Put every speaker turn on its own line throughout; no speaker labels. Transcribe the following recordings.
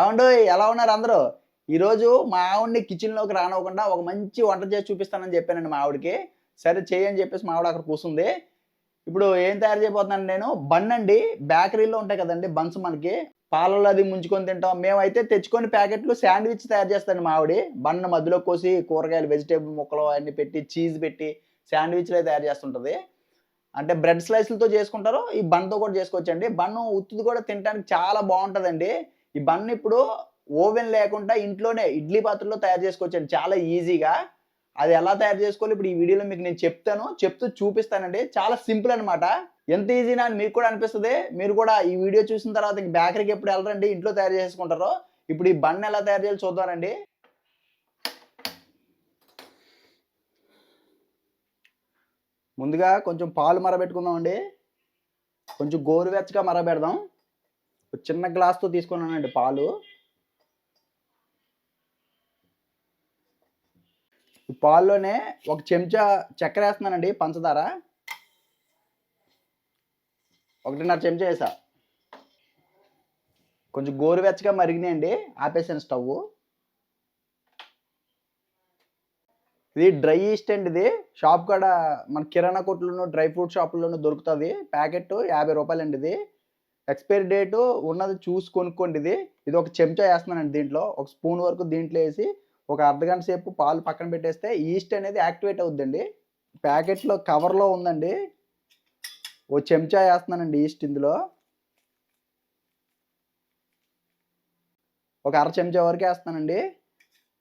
ఏమండు ఎలా ఉన్నారు అందరూ? ఈరోజు మా ఆవిడ్ని కిచెన్లోకి రానివ్వకుండా ఒక మంచి వంట చేసి చూపిస్తానని చెప్పానండి మా ఆవిడకి. సరే చేయని చెప్పేసి మా ఆవిడ అక్కడ కూర్చుంది ఇప్పుడు ఏం తయారు చేయబోతున్నాను నేను? బన్ అండి బేకరీలో ఉంటాయి కదండి బన్స్ మనకి. పాలలో అది ముంచుకొని తింటాం. మేమైతే తెచ్చుకొని ప్యాకెట్లు శాండ్విచ్ తయారు చేస్తాను మా ఆవిడ. బన్ మధ్యలో కోసి కూరగాయలు వెజిటేబుల్ ముక్కలు అన్ని పెట్టి చీజ్ పెట్టి శాండ్విచ్లే తయారు చేస్తుంటుంది. అంటే బ్రెడ్ స్లైస్లతో చేసుకుంటారు ఈ బన్తో కూడా చేసుకోవచ్చండి. బన్ ఉత్తుది కూడా తినడానికి చాలా బాగుంటుందండి. ఈ బన్ ఇప్పుడు ఓవెన్ లేకుండా ఇంట్లోనే ఇడ్లీ పాత్రలో తయారు చేసుకోవచ్చండి. చాలా ఈజీగా. అది ఎలా తయారు చేసుకోవాలి? ఇప్పుడు ఈ వీడియోలో మీకు నేను చెప్తాను. చెప్తూ చూపిస్తానండి. చాలా సింపుల్ అనమాట ఎంత ఈజీనా అని మీకు కూడా అనిపిస్తుంది. మీరు కూడా ఈ వీడియో చూసిన తర్వాత ఇంక బేకరీకి ఎప్పుడు వెళ్ళరండి. ఇంట్లో తయారు చేసుకుంటారో. ఇప్పుడు ఈ బన్ ఎలా తయారు చేయాలి చూద్దామండి. ముందుగా కొంచెం పాలు మరబెట్టుకుందామండి. కొంచెం గోరువెచ్చగా మరబెడదాం. చిన్న గ్లాస్తో తీసుకున్నానండి పాలు. పాల్లోనే ఒక చెంచా చక్కెర వేస్తున్నానండి పంచదార. ఒకటిన్నర చెంచా వేసా. కొంచెం గోరువెచ్చగా మరిగినాయండి ఆపేసాను స్టవ్ ఇది డ్రై ఈస్ట్ అండి ఇది. షాప్ కాడ మన కిరాణా కొట్లోనూ డ్రై ఫ్రూట్ షాపుల్లోనూ దొరుకుతుంది. ప్యాకెట్ యాభై రూపాయలండి ఇది. ఎక్స్పైరీ డేటు ఉన్నది చూసి కొనుక్కోండి ఇది. ఇది ఒక చెంచా వేస్తున్నానండి దీంట్లో. ఒక స్పూన్ వరకు దీంట్లో వేసి ఒక అర్ధగంట సేపు పాలు పక్కన పెట్టేస్తే ఈస్ట్ అనేది యాక్టివేట్ అవుద్దండి. ప్యాకెట్లో కవర్లో ఉందండి. ఓ చెంచా వేస్తున్నానండి ఈస్ట్ ఇందులో. ఒక అర చెంచా వరకు వేస్తానండి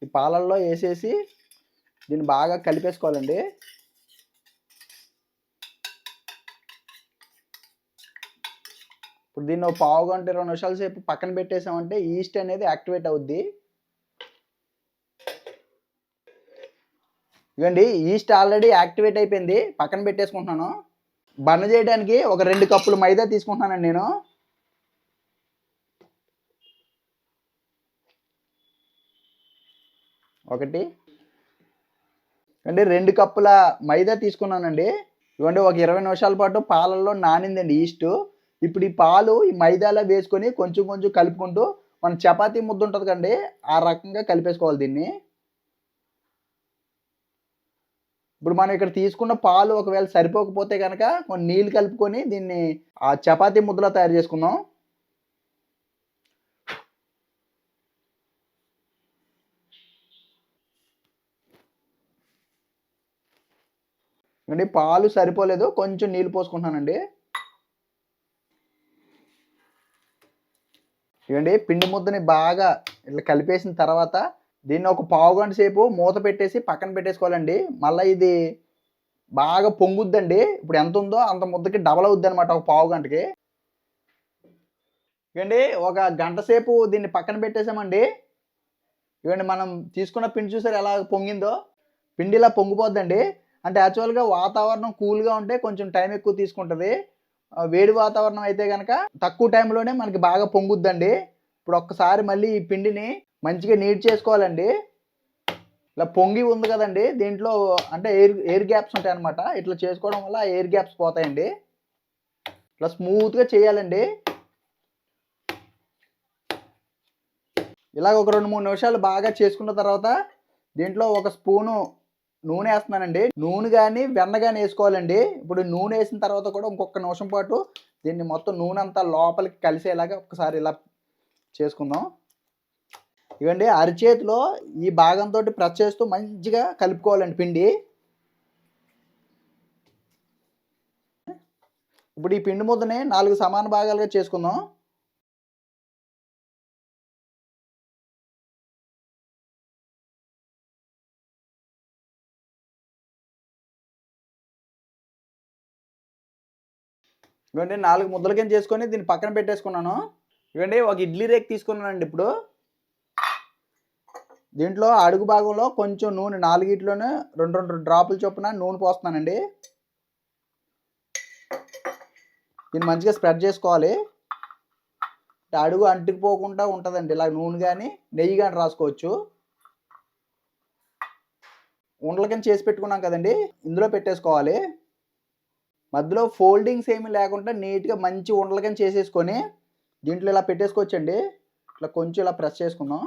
ఈ పాలల్లో వేసేసి దీన్ని బాగా కలిపేసుకోవాలండి. ఇప్పుడు దీన్ని పావు గంట ఇరవై నిమిషాల సేపు పక్కన పెట్టేసామంటే ఈస్ట్ అనేది యాక్టివేట్ అవుద్ది. ఇవ్వండి ఈస్ట్ ఆల్రెడీ యాక్టివేట్ అయిపోయింది. పక్కన పెట్టేసుకుంటున్నాను. బన్న చేయడానికి ఒక రెండు కప్పులు మైదా తీసుకుంటున్నానండి నేను. ఒకటి. అంటే రెండు కప్పుల మైదా తీసుకున్నానండి. ఇవ్వండి ఒక ఇరవై నిమిషాల పాటు పాలల్లో నానిందండి ఈస్ట్ ఇప్పుడు ఈ పాలు ఈ మైదాలో వేసుకొని కొంచెం కొంచెం కలుపుకుంటూ మన చపాతీ ముద్ద ఉంటుంది కండి ఆ రకంగా కలిపేసుకోవాలి దీన్ని. ఇప్పుడు మనం ఇక్కడ తీసుకున్న పాలు ఒకవేళ సరిపోకపోతే కనుక కొన్ని నీళ్ళు కలుపుకొని దీన్ని ఆ చపాతీ ముద్దలా తయారు చేసుకుందాం. అండి పాలు సరిపోలేదు కొంచెం నీళ్ళు పోసుకుంటున్నానండి. ఇవ్వండి. పిండి ముద్దని బాగా ఇట్లా కలిపేసిన తర్వాత దీన్ని ఒక పావు గంట సేపు మూత పెట్టేసి పక్కన పెట్టేసుకోవాలండి. మళ్ళీ ఇది బాగా పొంగుద్దండి. ఇప్పుడు ఎంత ఉందో అంత ముద్దకి డబల్ అవుద్ది అనమాట ఒక పావు గంటకి. ఇవ్వండి. ఒక గంట సేపు దీన్ని పక్కన పెట్టేసామండి. ఇవ్వండి మనం తీసుకున్న పిండి చూసారు ఎలా పొంగిందో? పిండి ఇలా పొంగిపోద్దండి. అంటే యాక్చువల్గా వాతావరణం కూల్గా ఉంటే కొంచెం టైం ఎక్కువ తీసుకుంటుంది. వేడి వాతావరణం అయితే కనుక తక్కువ టైంలోనే మనకి బాగా పొంగుద్దండి. ఇప్పుడు ఒక్కసారి మళ్ళీ ఈ పిండిని మంచిగా నీట్ చేసుకోవాలండి. ఇలా పొంగి ఉంది కదండి దీంట్లో అంటే ఎయిర్ ఎయిర్ గ్యాప్స్ ఉంటాయి అనమాట ఇట్లా చేసుకోవడం వల్ల ఎయిర్ గ్యాప్స్ పోతాయండి. ఇట్లా స్మూత్గా చేయాలండి. ఇలాగ ఒక రెండు మూడు నిమిషాలు బాగా చేసుకున్న తర్వాత దీంట్లో ఒక స్పూను నూనె వేస్తున్నానండి. నూనె కానీ వెన్న కానీ వేసుకోవాలండి. ఇప్పుడు నూనె వేసిన తర్వాత కూడా ఇంకొక నిమిషం పాటు దీన్ని మొత్తం నూనె అంతా లోపలికి కలిసేలాగా ఒకసారి ఇలా చేసుకుందాం. ఇవ్వండి అరిచేతిలో ఈ భాగంతో ప్రెస్ చేస్తూ మంచిగా కలుపుకోవాలండి పిండి. ఇప్పుడు ఈ పిండి ముద్దని నాలుగు సమాన భాగాలుగా చేసుకుందాం. ఇవ్వండి నాలుగు ముద్దల కింద చేసుకొని దీన్ని పక్కన పెట్టేసుకున్నాను. ఇవ్వండి ఒక ఇడ్లీ రేక్ తీసుకున్నానండి ఇప్పుడు. దీంట్లో అడుగు భాగంలో కొంచెం నూనె నాలుగిట్లోనే రెండు రెండు డ్రాపులు చొప్పున నూనె పోస్తున్నానండి. దీన్ని మంచిగా స్ప్రెడ్ చేసుకోవాలి. అడుగు అంటుకుపోకుండా ఉంటుందండి ఇలా నూనె కానీ నెయ్యి కానీ రాసుకోవచ్చు. ఉండల కింద చేసి పెట్టుకున్నాం కదండి ఇందులో పెట్టేసుకోవాలి. మధ్యలో ఫోల్డింగ్స్ ఏమి లేకుండా నీట్గా మంచి ఉండలకని చేసేసుకొని దీంట్లో ఇలా పెట్టేసుకోవచ్చండి. ఇట్లా కొంచెం ఇలా ప్రెస్ చేసుకుందాం.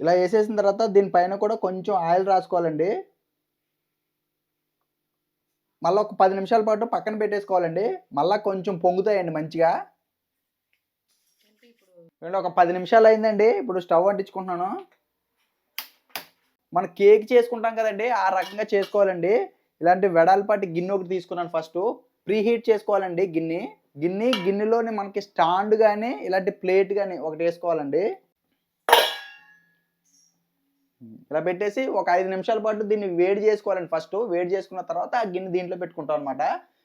ఇలా వేసేసిన తర్వాత దీనిపైన కూడా కొంచెం ఆయిల్ రాసుకోవాలండి. మళ్ళీ ఒక పది నిమిషాల పాటు పక్కన పెట్టేసుకోవాలండి. మళ్ళీ కొంచెం పొంగుతాయండి మంచిగా. ఒక పది నిమిషాలు అయిందండి. ఇప్పుడు స్టవ్ అంటించుకుంటున్నాను. మనం కేక్ చేసుకుంటాం కదండి ఆ రకంగా చేసుకోవాలండి. ఇలాంటి వెడల్పాటి గిన్నె ఒకటి తీసుకున్నాను ఫస్ట్. ప్రీ హీట్ చేసుకోవాలండి గిన్నె. గిన్నె గిన్నెలోని మనకి స్టాండ్ కానీ ఇలాంటి ప్లేట్ కానీ ఒకటి వేసుకోవాలండి. ఇలా పెట్టేసి ఒక ఐదు నిమిషాల పాటు దీన్ని వేడి చేసుకోవాలండి ఫస్ట్. వేడి చేసుకున్న తర్వాత ఆ గిన్నె దీంట్లో పెట్టుకుంటాం అనమాట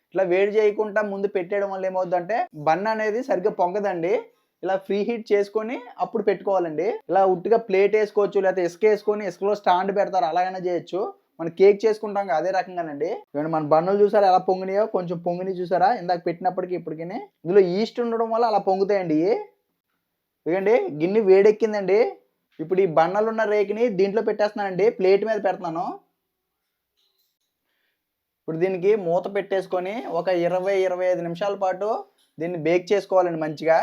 ఇట్లా వేడి చేయకుండా ముందు పెట్టేయడం వల్ల ఏమవుతుందంటే బన్ అనేది సరిగ్గా పొంగదండి. ఇలా ఫ్రీ హీట్ చేసుకొని అప్పుడు పెట్టుకోవాలండి. ఇలా ఉట్టిగా ప్లేట్ వేసుకోవచ్చు లేకపోతే ఇసుక వేసుకొని ఇసుకలో స్టాండ్ పెడతారు అలాగైనా చేయొచ్చు. మనం కేక్ చేసుకుంటాం అదే రకంగానండి. చూడండి మన బన్నులు చూసారా ఎలా పొంగినాయో? కొంచెం పొంగిని చూసారా? ఇందాక పెట్టినప్పటికి ఇప్పటికీ ఇందులో ఈస్ట్ ఉండడం వల్ల అలా పొంగుతాయండి. ఇవి. గిన్నె వేడెక్కిందండి. ఇప్పుడు ఈ బన్నలు ఉన్న రేకిని దీంట్లో పెట్టేస్తున్నానండి. ప్లేట్ మీద పెడుతున్నాను ఇప్పుడు దీనికి మూత పెట్టేసుకొని ఒక ఇరవై ఇరవై ఐదు నిమిషాల పాటు దీన్ని బేక్ చేసుకోవాలండి మంచిగా.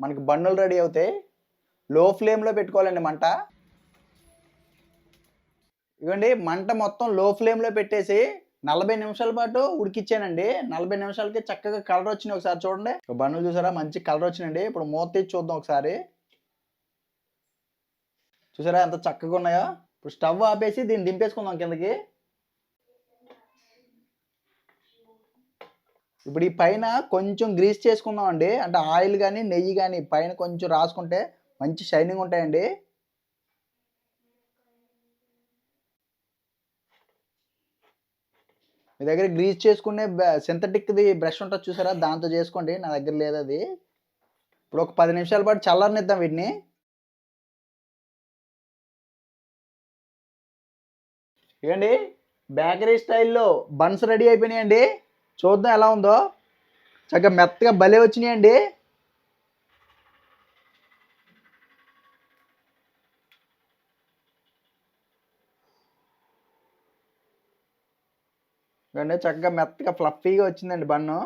మనకి బన్నులు రెడీ అవుతాయి లో ఫ్లేమ్లో పెట్టుకోవాలండి మంట. ఇవ్వండి మంట మొత్తం లో ఫ్లేమ్లో పెట్టేసి నలభై నిమిషాల పాటు ఉడికిచ్చానండి. నలభై నిమిషాలకి చక్కగా కలర్ వచ్చినాయి ఒకసారి చూడండి. బన్నులు చూసారా? మంచి కలర్ వచ్చినండి ఇప్పుడు మూత తీసి చూద్దాం ఒకసారి. చూసారా? ఎంత చక్కగా ఉన్నాయో. ఇప్పుడు స్టవ్ ఆపేసి దీన్ని దింపేసుకుందాం కిందకి. ఇప్పుడు ఈ పైన కొంచెం గ్రీస్ చేసుకుందాం అండి అంటే ఆయిల్ కానీ నెయ్యి కానీ పైన కొంచెం రాసుకుంటే మంచి షైనింగ్ ఉంటాయండి. మీ దగ్గర గ్రీస్ చేసుకునే సింథటిక్ది బ్రష్ ఉంటుంది చూసారా? దాంతో చేసుకోండి. నా దగ్గర లేదు అది. ఇప్పుడు ఒక పది నిమిషాల పాటు చల్లరనిద్దాం వీటిని. ఇవ్వండి. బేకరీ స్టైల్లో బన్స్ రెడీ అయిపోయినాయండి. చూద్దాం ఎలా ఉందో. చక్కగా మెత్తగా భలే వచ్చినాయండి. ఇవ్వండి చక్కగా మెత్తగా ఫ్లఫీగా వచ్చిందండి బన్ను.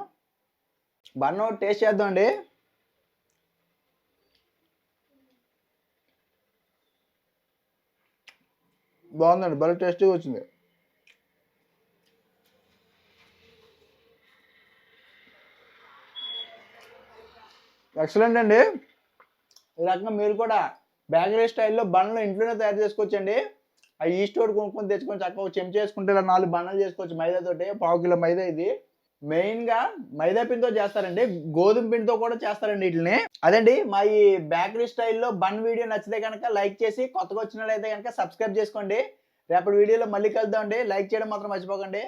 బన్ను టేస్ట్ చేద్దాం అండి బాగుందండి భలే టేస్టీగా వచ్చింది. ఎక్సలెంట్ అండి. ఈ రకంగా మీరు కూడా బేకరీ స్టైల్లో బండ్లు ఇంట్లోనే తయారు చేసుకోవచ్చండి. ఆ ఈస్ట్ స్టోర్ కొనుక్కొని తెచ్చుకొని చక్కగా ఒక చేసుకుంటే ఇలా నాలుగు బండలు చేసుకోవచ్చు మైదాతోటి పావు కిలో మైదా ఇది. మెయిన్గా మైదా పిండితో చేస్తారండి. గోధుమ పిండితో కూడా చేస్తారండి వీటిని. అదండి మా ఈ బేకరీ స్టైల్లో బన్ వీడియో నచ్చితే కనుక లైక్ చేసి కొత్తగా వచ్చినట్లయితే కనుక సబ్స్క్రైబ్ చేసుకోండి. రేపటి వీడియోలో మళ్ళీ కలుద్దామండి. లైక్ చేయడం మాత్రం మర్చిపోకండి.